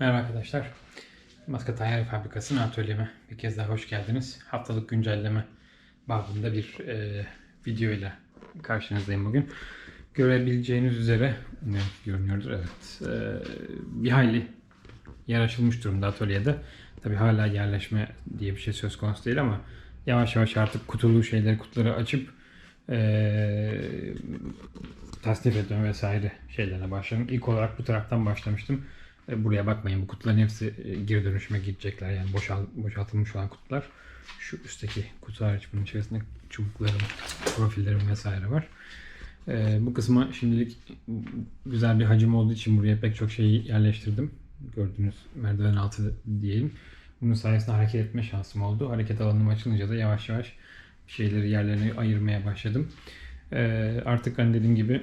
Merhaba arkadaşlar. Maska Tayyare Fabrikası'nın atölyeme bir kez daha hoş geldiniz. Haftalık güncelleme babında bir e, video ile karşınızdayım bugün. Görebileceğiniz üzere, umarım görünüyordur evet, e, bir hayli yer açılmış durumda atölyede. Tabi hala yerleşme diye bir şey söz konusu değil ama yavaş yavaş artık kutulu şeyleri, kutuları açıp e, tasnif etme vesaire şeylerine başladım. İlk olarak bu taraftan başlamıştım. E, Buraya bakmayın bu kutuların hepsi e, geri dönüşüme gidecekler yani boşal, boşaltılmış olan kutular. Şu üstteki kutu hariç bunun içerisinde çubuklarım, profillerim vesaire var. E, bu kısma şimdilik güzel bir hacim olduğu için buraya pek çok şeyi yerleştirdim. Gördüğünüz merdiven altı diyelim. Bunun sayesinde hareket etme şansım oldu. Hareket alanım açılınca da yavaş yavaş şeyleri yerlerine ayırmaya başladım. E, artık hani dediğim gibi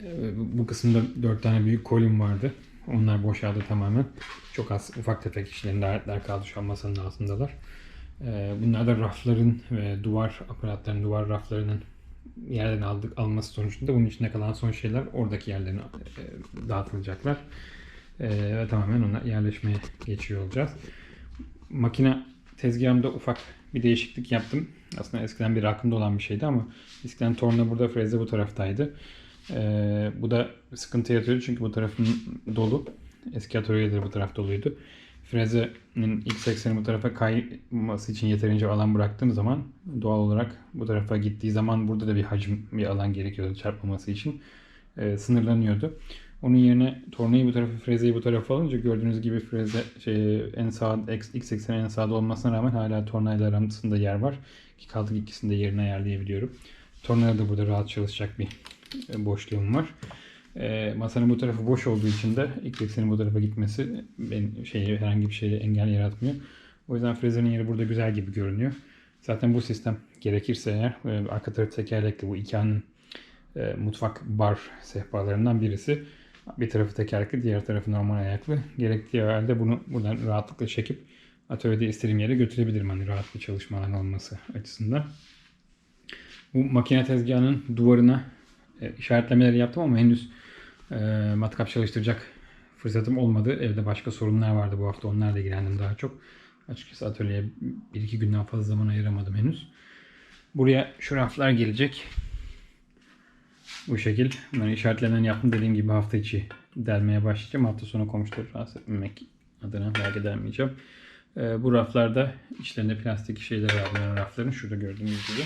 e, bu kısımda 4 tane büyük kolim vardı. Onlar boşaldı tamamen. Çok az ufak tefek işlerin aletler kaldı şu an masanın altındalar. Ee, Bunlar da rafların ve duvar aparatlarının, duvar raflarının yerden aldık, alması sonucunda bunun içinde kalan son şeyler oradaki yerlerine dağıtılacaklar. Ee, ve tamamen ona yerleşmeye geçiyor olacağız. Makine tezgahımda ufak bir değişiklik yaptım. Aslında eskiden bir aklımda olan bir şeydi ama eskiden torna burada, freze bu taraftaydı. Ee, bu da sıkıntı yaratıyor çünkü bu tarafın dolu. Eski atölyeleri bu taraf doluydu. Frezenin ilk ekseni bu tarafa kayması için yeterince alan bıraktığım zaman doğal olarak bu tarafa gittiği zaman burada da bir hacim, bir alan gerekiyordu çarpmaması için. Ee, sınırlanıyordu. Onun yerine tornayı bu tarafa, frezeyi bu tarafa alınca gördüğünüz gibi freze şey, en sağ, x, ekseni en sağda olmasına rağmen hala tornayla arasında yer var. Ki kaldık ikisini de yerine ayarlayabiliyorum. Tornayla da burada rahat çalışacak bir e, boşluğum var. E, masanın bu tarafı boş olduğu için de ilk eksenin bu tarafa gitmesi ben şeyi herhangi bir şeye engel yaratmıyor. O yüzden frezerin yeri burada güzel gibi görünüyor. Zaten bu sistem gerekirse eğer e, arka tarafı tekerlekli bu Ikea'nın e, mutfak bar sehpalarından birisi. Bir tarafı tekerlekli, diğer tarafı normal ayaklı. Gerektiği halde bunu buradan rahatlıkla çekip atölyede istediğim yere götürebilirim. Hani rahat bir çalışma alanı olması açısından. Bu makine tezgahının duvarına e, işaretlemeleri yaptım ama henüz e, matkap çalıştıracak fırsatım olmadı. Evde başka sorunlar vardı bu hafta. Onlarla ilgilendim daha çok. Açıkçası atölyeye bir iki günden fazla zaman ayıramadım henüz. Buraya şu raflar gelecek. Bu şekil. Bunları işaretlemelerini yaptım. Dediğim gibi hafta içi delmeye başlayacağım. Hafta sonu komşuları rahatsız etmemek adına belki delmeyeceğim. E, bu raflarda içlerinde plastik şeyler var bunların rafların. Şurada gördüğünüz gibi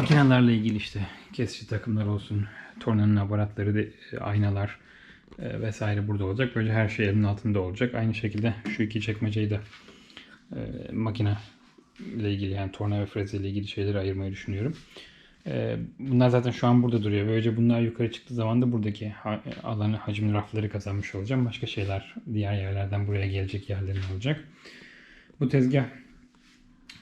makinelerle ilgili işte kesici takımlar olsun, tornanın aparatları, e, aynalar e, vesaire burada olacak. Böylece her şey elinin altında olacak. Aynı şekilde şu iki çekmeceyi de e, makine ile ilgili yani torna ve freze ile ilgili şeyleri ayırmayı düşünüyorum. E, bunlar zaten şu an burada duruyor. Böylece bunlar yukarı çıktığı zaman da buradaki ha, alanı, hacimli rafları kazanmış olacağım. Başka şeyler diğer yerlerden buraya gelecek yerlerim olacak. Bu tezgah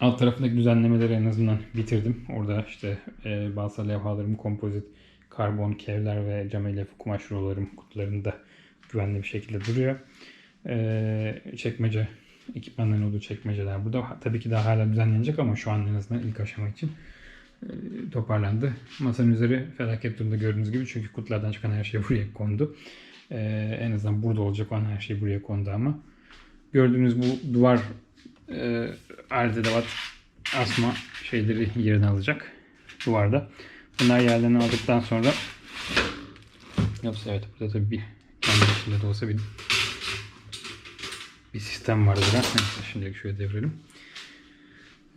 Alt tarafındaki düzenlemeleri en azından bitirdim. Orada işte e, balsa levhalarım, kompozit, karbon, kevler ve cam elyaf kumaş rulolarım kutularında güvenli bir şekilde duruyor. E, çekmece, ekipmanların olduğu çekmeceler burada. Tabii ki daha hala düzenlenecek ama şu an en azından ilk aşama için e, toparlandı. Masanın üzeri felaket durumda gördüğünüz gibi çünkü kutulardan çıkan her şey buraya kondu. E, en azından burada olacak olan her şey buraya kondu ama. Gördüğünüz bu duvar e, erdedevat asma şeyleri yerini alacak duvarda. Bunlar yerlerini aldıktan sonra yoksa evet burada tabii bir kendi içinde de olsa bir bir sistem var burada. Neyse şimdilik şöyle devirelim.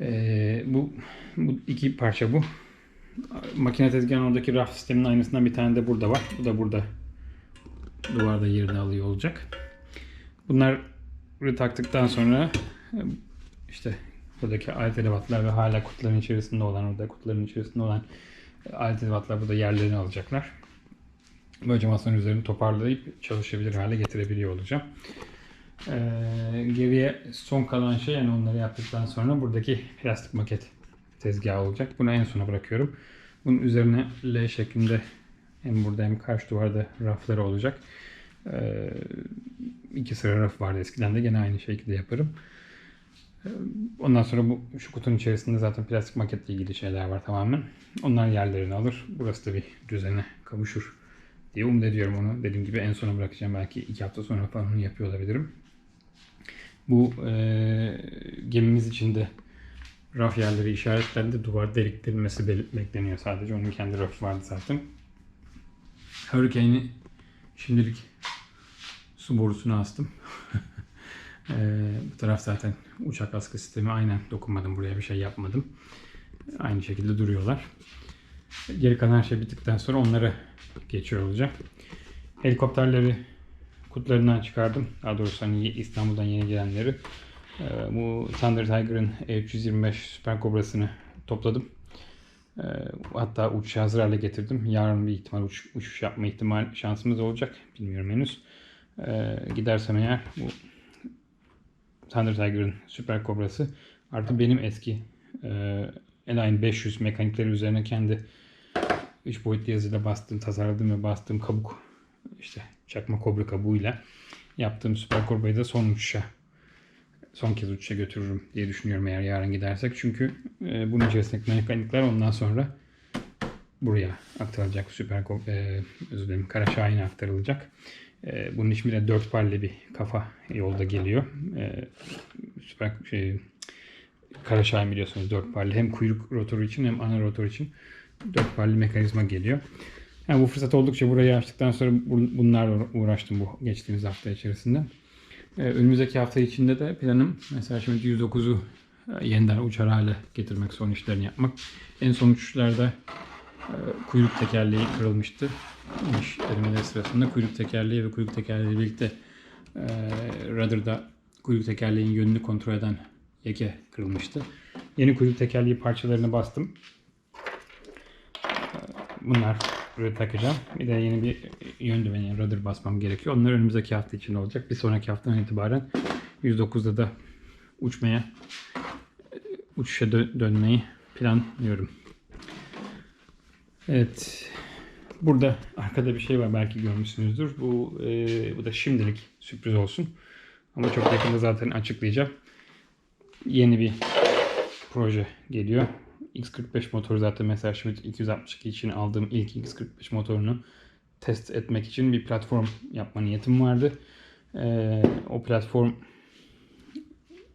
Ee, bu, bu iki parça bu. Makine tezgahının oradaki raf sisteminin aynısından bir tane de burada var. Bu da burada duvarda yerini alıyor olacak. Bunları taktıktan sonra işte buradaki alet edevatlar ve hala kutuların içerisinde olan, orada kutuların içerisinde olan alet edevatlar burada yerlerini alacaklar. Böylece masanın üzerini toparlayıp çalışabilir hale getirebiliyor olacağım. Ee, geriye son kalan şey yani onları yaptıktan sonra buradaki plastik maket tezgahı olacak. Bunu en sona bırakıyorum. Bunun üzerine L şeklinde hem burada hem karşı duvarda rafları olacak. Ee, iki sıra raf vardı eskiden de gene aynı şekilde yaparım. Ondan sonra bu şu kutunun içerisinde zaten plastik maketle ilgili şeyler var tamamen. Onlar yerlerini alır. Burası da bir düzene kavuşur diye umut ediyorum onu. Dediğim gibi en sona bırakacağım. Belki iki hafta sonra falan onu yapıyor olabilirim. Bu e, gemimiz içinde raf yerleri işaretlendi. Duvar deliktirilmesi bekleniyor sadece. Onun kendi rafı vardı zaten. Hurricane'i şimdilik su borusuna astım. E, bu taraf zaten uçak askı sistemi aynen dokunmadım buraya bir şey yapmadım. Aynı şekilde duruyorlar. Geri kalan her şey bittikten sonra onlara geçiyor olacak. Helikopterleri kutularından çıkardım. Daha doğrusu hani İstanbul'dan yeni gelenleri. Ee, bu Thunder Tiger'ın E325 Super Cobra'sını topladım. Ee, hatta uçuş hazır hale getirdim. Yarın bir ihtimal uç, uçuş yapma ihtimal şansımız olacak. Bilmiyorum henüz. Ee, gidersem eğer bu Thunder Tiger'ın Super Cobra'sı artı benim eski e, Align 500 mekanikleri üzerine kendi 3 boyutlu yazıyla bastığım, tasarladığım ve bastığım kabuk işte çakma kobra kabuğuyla yaptığım Super Cobra'yı da son uçuşa son kez uçuşa götürürüm diye düşünüyorum eğer yarın gidersek. Çünkü e, bunun içerisindeki mekanikler ondan sonra buraya aktarılacak. Süper e, özür dilerim, Kara Şahin'e aktarılacak. E, bunun için bile dört parlı bir kafa yolda geliyor. E, süper şey, Kara Şahin biliyorsunuz dört parlı. Hem kuyruk rotoru için hem ana rotor için dört parlı mekanizma geliyor. Yani bu fırsat oldukça burayı açtıktan sonra bu- bunlarla uğraştım bu geçtiğimiz hafta içerisinde. Ee, önümüzdeki hafta içinde de planım mesela şimdi 109'u e, yeniden uçar hale getirmek, son işlerini yapmak. En son uçuşlarda kuyruk tekerleği kırılmıştı. İniş denemeleri sırasında kuyruk tekerleği ve kuyruk tekerleği birlikte e, rudder'da kuyruk tekerleğin yönünü kontrol eden yeke kırılmıştı. Yeni kuyruk tekerleği parçalarını bastım. Bunlar buraya takacağım. Bir de yeni bir yön düğmeni, yani rudder basmam gerekiyor. Onlar önümüzdeki hafta için olacak. Bir sonraki haftadan itibaren 109'da da uçmaya, uçuşa dö- dönmeyi planlıyorum. Evet. Burada arkada bir şey var belki görmüşsünüzdür. Bu, e, bu da şimdilik sürpriz olsun. Ama çok yakında zaten açıklayacağım. Yeni bir proje geliyor. X45 motoru zaten mesela Schmidt 262 için aldığım ilk X45 motorunu test etmek için bir platform yapma niyetim vardı. Ee, o platform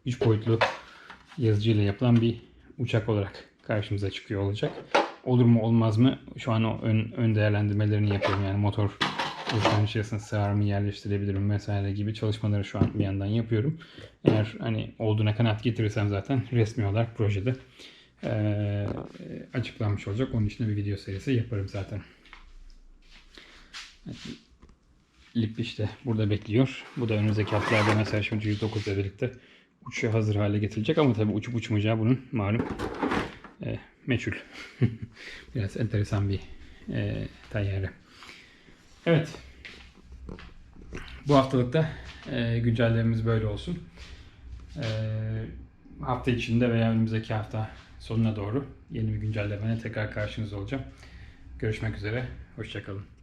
3 boyutlu yazıcıyla yapılan bir uçak olarak karşımıza çıkıyor olacak. Olur mu olmaz mı? Şu an o ön, ön değerlendirmelerini yapıyorum. Yani motor uçağın içerisine sığar mı yerleştirebilirim vesaire gibi çalışmaları şu an bir yandan yapıyorum. Eğer hani olduğuna kanaat getirirsem zaten resmi olarak projede eee, açıklanmış olacak. Onun için de bir video serisi yaparım zaten. Lip işte burada bekliyor. Bu da önümüzdeki haftalarda mesela şimdi 109 ile birlikte uçuşa hazır hale getirilecek ama tabii uçup uçmayacağı bunun malum e, meçhul. Biraz enteresan bir e, tayyare. Evet. Bu haftalıkta e, güncellememiz böyle olsun. E, hafta içinde veya önümüzdeki hafta sonuna doğru yeni bir güncellemeyle tekrar karşınızda olacağım. Görüşmek üzere. Hoşçakalın.